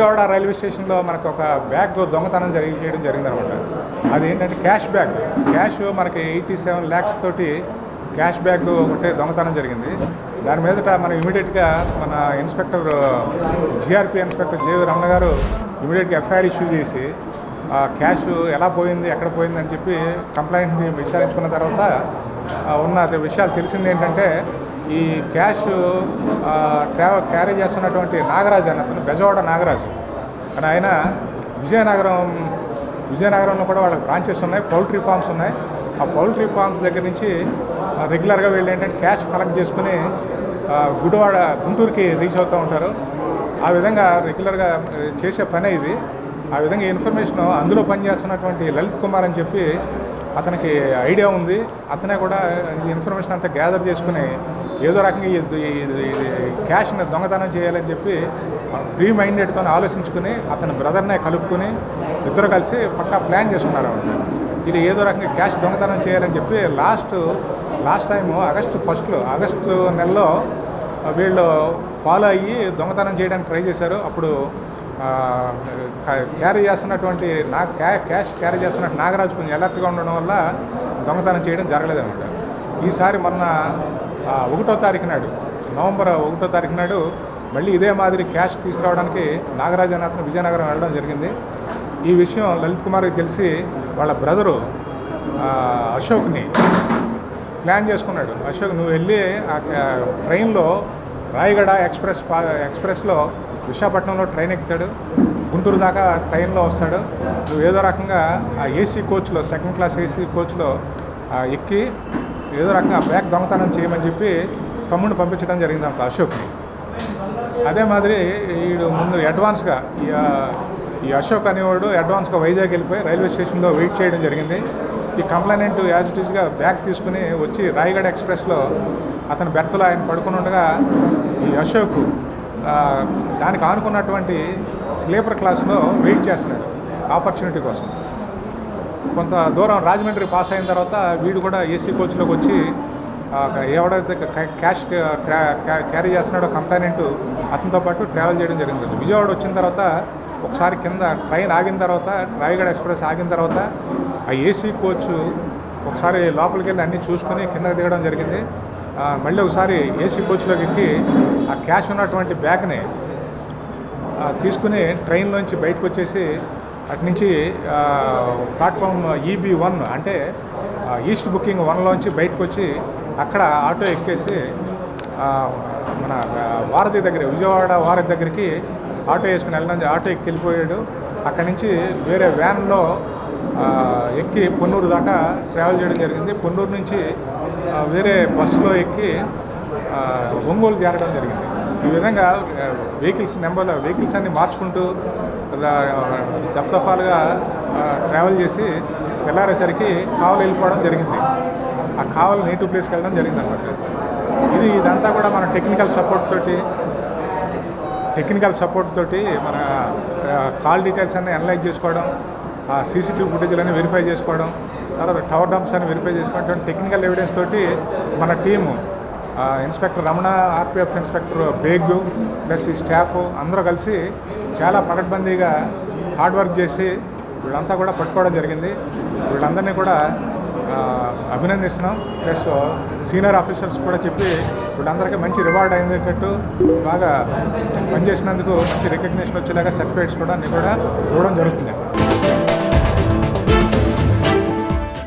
Vijayawada railway స్టేషన్లో మనకు ఒక బ్యాగ్ దొంగతనం జరిగి చేయడం జరిగిందనమాట. అది ఏంటంటే క్యాష్ బ్యాగ్. క్యాష్ మనకి ఎయిటీ సెవెన్ ల్యాక్స్ తోటి క్యాష్ బ్యాగ్ ఒకటే దొంగతనం జరిగింది. దాని మీదట మనం ఇమీడియట్గా మన inspector GRP inspector JV Ramana గారు ఇమీడియట్గా ఎఫ్ఐఆర్ ఇష్యూ చేసి ఆ క్యాష్ ఎలా పోయింది ఎక్కడ పోయింది అని చెప్పి కంప్లైంట్ని విచారించుకున్న తర్వాత ఉన్న విషయాలు తెలిసింది ఏంటంటే ఈ క్యాష్ ట్రావెల్ క్యారీ చేస్తున్నటువంటి నాగరాజు అని అతను బెజవాడ నాగరాజు. అని ఆయన విజయనగరం విజయనగరంలో కూడా వాళ్ళకి బ్రాంచెస్ ఉన్నాయి పౌల్ట్రీ ఫార్మ్స్ ఉన్నాయి. ఆ పౌల్ట్రీ ఫార్మ్స్ దగ్గర నుంచి రెగ్యులర్గా వీళ్ళు ఏంటంటే క్యాష్ కలెక్ట్ చేసుకుని గుడివాడ గుంటూరుకి రీచ్ అవుతూ ఉంటారు. ఆ విధంగా రెగ్యులర్గా చేసే పనే ఇది. ఆ విధంగా ఈ ఇన్ఫర్మేషన్ అందులో పనిచేస్తున్నటువంటి లలిత్ కుమార్ అని చెప్పి అతనికి ఐడియా ఉంది. అతనే కూడా ఈ ఇన్ఫర్మేషన్ అంతా గ్యాదర్ చేసుకుని ఏదో రకంగా క్యాష్ని దొంగతనం చేయాలని చెప్పి ప్రీ మైండెడ్తో ఆలోచించుకుని అతని బ్రదర్నే కలుపుకొని ఇద్దరు కలిసి పక్కా ప్లాన్ చేసుకున్నారు అనమాట ఇది ఏదో రకంగా క్యాష్ దొంగతనం చేయాలని చెప్పి లాస్ట్ లాస్ట్ టైము ఆగస్టు ఫస్ట్లో ఆగస్టు నెలలో వీళ్ళు ఫాలో అయ్యి దొంగతనం చేయడానికి ట్రై చేశారు. అప్పుడు క్యారీ చేస్తున్నటువంటి నా క్యా క్యాష్ క్యారీ చేస్తున్నట్టు నాగరాజు కొంచెం అలర్ట్గా ఉండడం వల్ల దొంగతనం చేయడం జరగలేదన్నమాట. ఈసారి మొన్న ఒకటో తారీఖు నాడు నవంబర్ ఒకటో తారీఖు నాడు మళ్ళీ ఇదే మాదిరి క్యాష్ తీసుకురావడానికి నాగరాజనాథన్ విజయనగరం వెళ్ళడం జరిగింది. ఈ విషయం లలిత్ కుమార్కి తెలిసి వాళ్ళ బ్రదరు అశోక్ని ప్లాన్ చేసుకున్నాడు. అశోక్ నువ్వు వెళ్ళి ఆ ట్రైన్లో రాయగడ ఎక్స్ప్రెస్ పా ఎక్స్ప్రెస్లో విశాఖపట్నంలో ట్రైన్ ఎక్కుతాడు. గుంటూరు దాకా ట్రైన్లో వస్తాడు. నువ్వు ఏదో రకంగా ఆ ఏసీ కోచ్లో సెకండ్ క్లాస్ ఏసీ కోచ్లో ఎక్కి ఏదో రకంగా బ్యాగ్ దొంగతనం చేయమని చెప్పి తమ్ముడిని పంపించడం జరిగింది అంత అశోక్ని. అదే మాదిరి వీడు ముందు అడ్వాన్స్గా ఈ అశోక్ అనేవాడు అడ్వాన్స్గా వైజాగ్ వెళ్ళిపోయి రైల్వే స్టేషన్లో వెయిట్ చేయడం జరిగింది. ఈ కంప్లైనెంట్ యాజ్ ఇట్ ఈస్గా బ్యాగ్ తీసుకుని వచ్చి రాయగఢ ఎక్స్ప్రెస్లో అతని బెర్త్లో ఆయన పడుకుని ఉండగా ఈ అశోక్ దానికి ఆనుకున్నటువంటి స్లీపర్ క్లాస్లో వెయిట్ చేస్తున్నాడు ఆపర్చునిటీ కోసం. కొంత దూరం రాజమండ్రి పాస్ అయిన తర్వాత వీడు కూడా ఏసీ కోచ్లోకి వచ్చి ఎవడైతే క్యాష్ క్యారీ చేస్తున్నాడో కంప్లైనెంట్ అతనితో పాటు ట్రావెల్ చేయడం జరిగింది. విజయవాడ వచ్చిన తర్వాత ఒకసారి కింద ట్రైన్ ఆగిన తర్వాత రాయగఢ ఎక్స్ప్రెస్ ఆగిన తర్వాత ఆ ఏసీ కోచ్ ఒకసారి లోపలికి వెళ్ళి అన్నీ చూసుకొని కిందకి దిగడం జరిగింది. మళ్ళీ ఒకసారి ఏసీ కోచ్లోకి ఎక్కి ఆ క్యాష్ ఉన్నటువంటి బ్యాగ్ని తీసుకుని ట్రైన్లోంచి బయటకు వచ్చేసి అటు నుంచి ప్లాట్ఫామ్ ఈబీ వన్ అంటే ఈస్ట్ బుకింగ్ వన్లోంచి బయటకు వచ్చి అక్కడ ఆటో ఎక్కేసి మన వారధి దగ్గర విజయవాడ వారధి దగ్గరికి ఆటో వేసుకుని వెళ్ళడం ఆటో ఎక్కి వెళ్ళిపోయాడు. అక్కడి నుంచి వేరే వ్యాన్లో ఎక్కి పొన్నూరు దాకా ట్రావెల్ చేయడం జరిగింది. పొన్నూరు నుంచి వేరే బస్సులో ఎక్కి ఒంగోలు చేరడం జరిగింది. ఈ విధంగా వెహికల్స్ నెంబర్ వెహికల్స్ అన్ని మార్చుకుంటూ దఫదఫాలుగా ట్రావెల్ చేసి తెల్లారేసరికి కావలి వెళ్ళిపోవడం జరిగింది. ఆ కావలు నేటివ్ ప్లేస్కి వెళ్ళడం జరిగింది అనమాట ఇది ఇదంతా కూడా మన టెక్నికల్ సపోర్ట్ తోటి టెక్నికల్ సపోర్ట్ తోటి మన కాల్ డీటెయిల్స్ అన్ని అనలైజ్ చేసుకోవడం ఆ సీసీటీవీ ఫుటేజ్లన్నీ వెరిఫై చేసుకోవడం తర్వాత టవర్ డంప్స్ అని వెరిఫై చేసుకోవడం టెక్నికల్ ఎవిడెన్స్ తోటి మన team inspector Ramana RPF inspector Baig plus ఈ స్టాఫ్ అందరూ కలిసి చాలా పకడ్బందీగా హార్డ్ వర్క్ చేసి వీళ్ళంతా కూడా పట్టుకోవడం జరిగింది. వీళ్ళందరినీ కూడా అభినందిస్తున్నాం. ప్లస్ సీనియర్ ఆఫీసర్స్ కూడా చెప్పి వీళ్ళందరికీ మంచి రివార్డ్ అయ్యేటట్టు బాగా పనిచేసినందుకు మంచి రికగ్నేషన్ వచ్చేలాగా సర్టిఫికేట్స్ కూడా అన్నీ కూడా ఇవ్వడం జరుగుతుంది.